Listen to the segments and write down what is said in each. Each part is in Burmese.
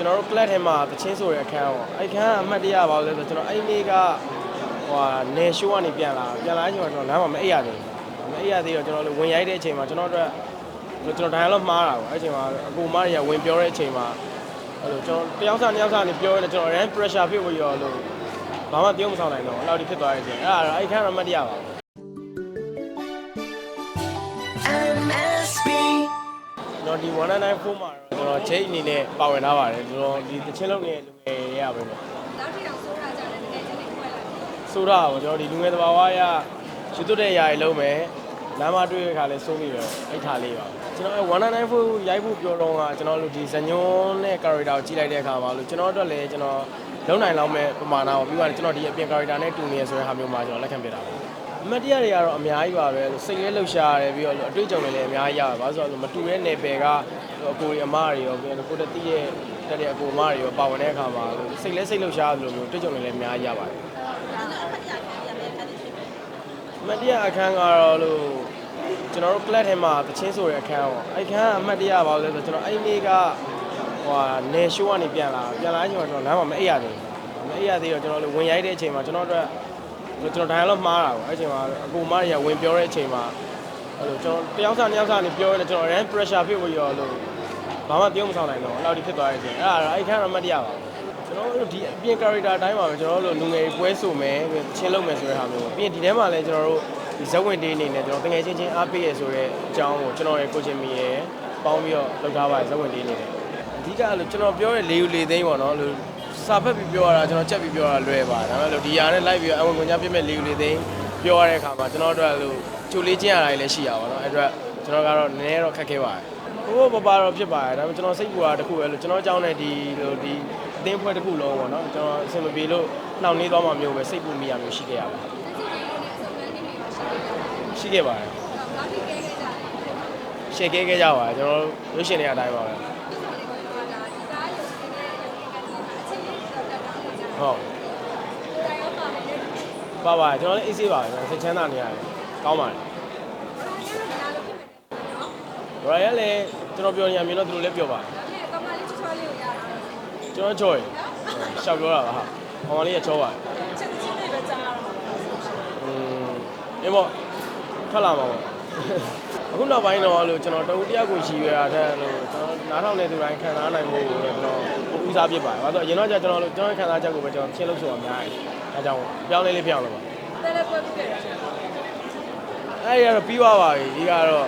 ကျွန်တော်တို့ class ထဲမှာတချင်းဆိုတဲ့အခန်းပေါ့အဲ့အခန်းကအမှတ်တရပါလို့လဲဆိုတော့ကျွန်တော်အဲ့နေ့ကဟိုဟာနေရှိုးကနေပြန်လာပြန်လာချိန်မှာကျွန်တော်လမ်းမှာမအိပ်ရသေးဘူးမအိပ်ရသေးတော့ကျွန်တော်လည်းဝင်ရိုက်တဲ့အချိန်မှာကျွန်တော်တို့ကျွန်တော်ဒိုင်လော့မှားတာပေါ့အဲ့အချိန်မှာအကူမတွေကဝင်ပြောတဲ့အချိန်မှာအဲ့လိုကျွန်တော်တယောက်စားနှစ်ယောက်စားနေပြောရင်ကျွန်တော် run pressure ဖြစ်ပြီးရောလို့ဘာမှပြောမဆောင်နိုင်တော့ဘူးအဲ့လိုဖြစ်သွားတဲ့အချိန်အဲ့ဒါတော့အဲ့ခန်းတော့မှတ်တရပါဘူး ကျွန်တော်ဒီ194မှာတော့ကျွန်တော်ချိန်အနေနဲ့ပါဝင်ထားပါတယ်ကျွန်တော်ဒီတချင်းလုံးရဲ့လူငယ်တွေရပါပဲနောက်ထပ်တော့ဆိုတာကြတယ်တကယ်ချင်းတွေခွဲလာတယ်ဆိုတော့ကျွန်တော်ဒီလူငယ်သဘာဝအရယူသွတ်တဲ့ຢာရီလုံးမယ်လမ်းမတွေ့တဲ့ခါလဲစိုးပြီးတော့အိတ်ထားလေးပါကျွန်တော်အဲ194ရိုက်ဖို့ပြောတော့ကကျွန်တော်တို့ဒီဇညွန်းနဲ့ character ကိုကြည့်လိုက်တဲ့အခါမှာလို့ကျွန်တော်အတွက်လည်းကျွန်တော်လုံနိုင်လောက်မဲ့ပမာဏကိုပြီးတော့ကျွန်တော်ဒီအပြင် character နဲ့တူနေရဆိုတဲ့ဟာမျိုးမှာကျွန်တော်လက်ခံပြတာပါ အမတ်တရားတွေကတော့အများကြီးပါပဲစိတ်ရဲလှုပ်ရှားရတယ်ပြီးတော့အတွေ့အကြုံတွေလည်းအများကြီးရပါဘာလို့ဆိုတော့မတူတဲ့နယ်ပယ်ကအကိုကြီးအမတွေရောပြီးတော့ကိုတတိရဲ့တက်တဲ့အကိုအမတွေရောပါဝင်တဲ့အခါမှာလို့စိတ်လဲစိတ်လှုပ်ရှားသလိုမျိုးအတွေ့အကြုံတွေလည်းအများကြီးရပါတယ်အမတ်တရအခန်းကတော့လို့ကျွန်တော်တို့ class ထဲမှာတချင်းဆိုတဲ့အခန်းပေါ့အဲ့ခန်းကအမတ်တရပါလို့လဲဆိုတော့ကျွန်တော်အဲ့နေ့ကဟိုဟာနေရှိုးကနေပြန်လာပြန်လာချိန်မှာကျွန်တော်လမ်းမှာမအိပ်ရသေးဘူးမအိပ်ရသေးတော့ကျွန်တော်လည်းဝင်ရိုက်တဲ့အချိန်မှာကျွန်တော်တို့ ကျွန်တော်ဒိုင်လော့မှားတာပေါ့အဲ့ချိန်မှာအကူမတွေကဝင်ပြောတဲ့အချိန်မှာအဲ့လိုကျွန်တော်တယောက်စားနှစ်ယောက်စားနေပြောရင်ကျွန်တော် run pressure ဖြစ်ပြီးရောလို့ဘာမှပြောမဆောင်နိုင်တော့ဘူးအဲ့လိုဖြစ်သွားတဲ့အချိန်အဲ့ဒါတော့အဲ့ခန်းတော့အမတ်တရပါဘူးကျွန်တော်တို့ဒီအပြင် character အတိုင်းပါပဲကျွန်တော်တို့လူငယ်ပွဲဆိုမယ်ချင်းလုံးမယ်ဆိုတဲ့ဟာမျိုးပြီးရင်ဒီထဲမှာလည်းကျွန်တော်တို့ဒီဇက်ဝင်တေးအနေနဲ့ကျွန်တော်တငယ်ချင်းချင်းအားပေးရဆိုတဲ့အကြောင်းကိုကျွန်တော်ရဲ့ကိုချင်းမီရဲ့ပေါင်းပြီးတော့လုပ်ထားပါတယ်ဇက်ဝင်တေးအနေနဲ့အဓိကအဲ့လိုကျွန်တော်ပြောတဲ့လေယူလေသိန်းပေါ့နော်လို့ စာဖက်ပြီးပြောရတာကျွန်တော်ချက်ပြီးပြောရတာလွယ်ပါတယ်ဒါပေမဲ့လို့ဒီဟာနဲ့လိုက်ပြီးတော့အဝင်ကွန်ကြားပြမဲ့လေယူလေသိန်းပြောရတဲ့အခါမှာကျွန်တော်တို့အဲ့လိုချိုလေးချင်းရတာလည်းရှိရပါတော့အဲ့အတွက်ကျွန်တော်ကတော့နည်းနည်းတော့ခက်ခဲပါတယ်ဘိုးဘပါတော့ဖြစ်ပါတယ်ဒါပေမဲ့ကျွန်တော်စိတ်ကူတာတစ်ခုပဲလို့ကျွန်တော်အကြောင်းနဲ့ဒီလိုဒီအသင်းဖွဲ့တစ်ခုလုံးပေါ့နော်ကျွန်တော်အဆင်မပြေလို့နှောင့်နှေးသွားမှမျိုးပဲစိတ်ပူမိရမျိုးရှိခဲ့ရပါရှိခဲ့ပါတယ်နောက်ထပ်ကဲခဲ့ကြတယ်ရှယ်ခဲ့ခဲ့ကြပါတယ်ကျွန်တော်ရုပ်ရှင်တွေအတိုင်းပါပဲ ဒီစားရုံနဲ့ရုံနဲ့ကအချင်းချင်းတော့တက်တာကြတယ် ဟုတ်တိုင်ရောပါတယ်လေပါပါကျွန်တော်လည်းအေးဆေးပါပဲစိတ်ချမ်းသာနေရတယ်ကောင်းပါတယ်ဒါလည်းနားလို့ဖြစ်မယ်နော်ရိုင်ရလည်းကျွန်တော်ပြောနေရမြင်တော့သူတို့လည်းပြောပါတယ်ဒါနဲ့ကမလေးချောချောလေးကိုရတာကျွန်တော်ချော်ရရှောက်ပြောတာပါဟာကောင်မလေးကချောပါတယ်ချက်ချင်းလေးပဲကြားရတော့อืมအင်းပေါ့ထွက်လာမှာပေါ့ အခုနောက်ပိုင်းတော့လို့ကျွန်တော်တဝူတယောက်ကိုရှိရတာတဲ့လို့ကျွန်တော်နားထောင်နေသူတိုင်းခံစားနိုင်ဖို့ကိုကျွန်တော်ဦးစားပြစ်ပါတယ်။ဘာလို့အရင်တော့ကျကျွန်တော်လို့ကျွန်တော်ခံစားချက်ကိုပဲကျွန်တော်ရှင်းလို့ဆိုတာအများကြီး။အဲကြောင့်ပြောင်းလဲလေးပြောင်းလို့ပါတယ်လည်းပွဲပြခဲ့တယ်။အဲဒီကတော့ပြီးသွားပါပြီ။ဒီကတော့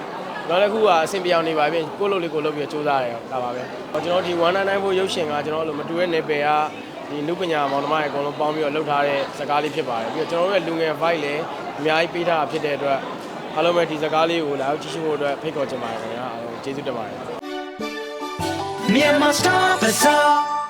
နောက်တစ်ခုကအဆင်ပြေအောင်နေပါပြီ။ကိုယ့်လိုလေးကိုလုပ်ပြီးစူးစမ်းရတယ်ဒါပါပဲ။ကျွန်တော်ဒီ199ဖို့ရုပ်ရှင်ကကျွန်တော်တို့မတူတဲ့နယ်ပယ်ကဒီနုပညာမောင်နှမတွေအကုန်လုံးပေါင်းပြီးတော့လုပ်ထားတဲ့ဇာတ်ကားလေးဖြစ်ပါတယ်။ပြီးတော့ကျွန်တော်တို့ရဲ့လူငယ် vibe လည်းအများကြီးပေးထားတာဖြစ်တဲ့အတွက် အားလုံးပဲဒီဇာတ်ကားလေးကိုလာရောက်ကြည့်ရှုဖို့အတွက်ဖိတ်ခေါ်ချင်ပါတယ်ခင်ဗျာ။အားလုံးကျေးဇူးတင်ပါတယ်။ Myanmar Star Bazaar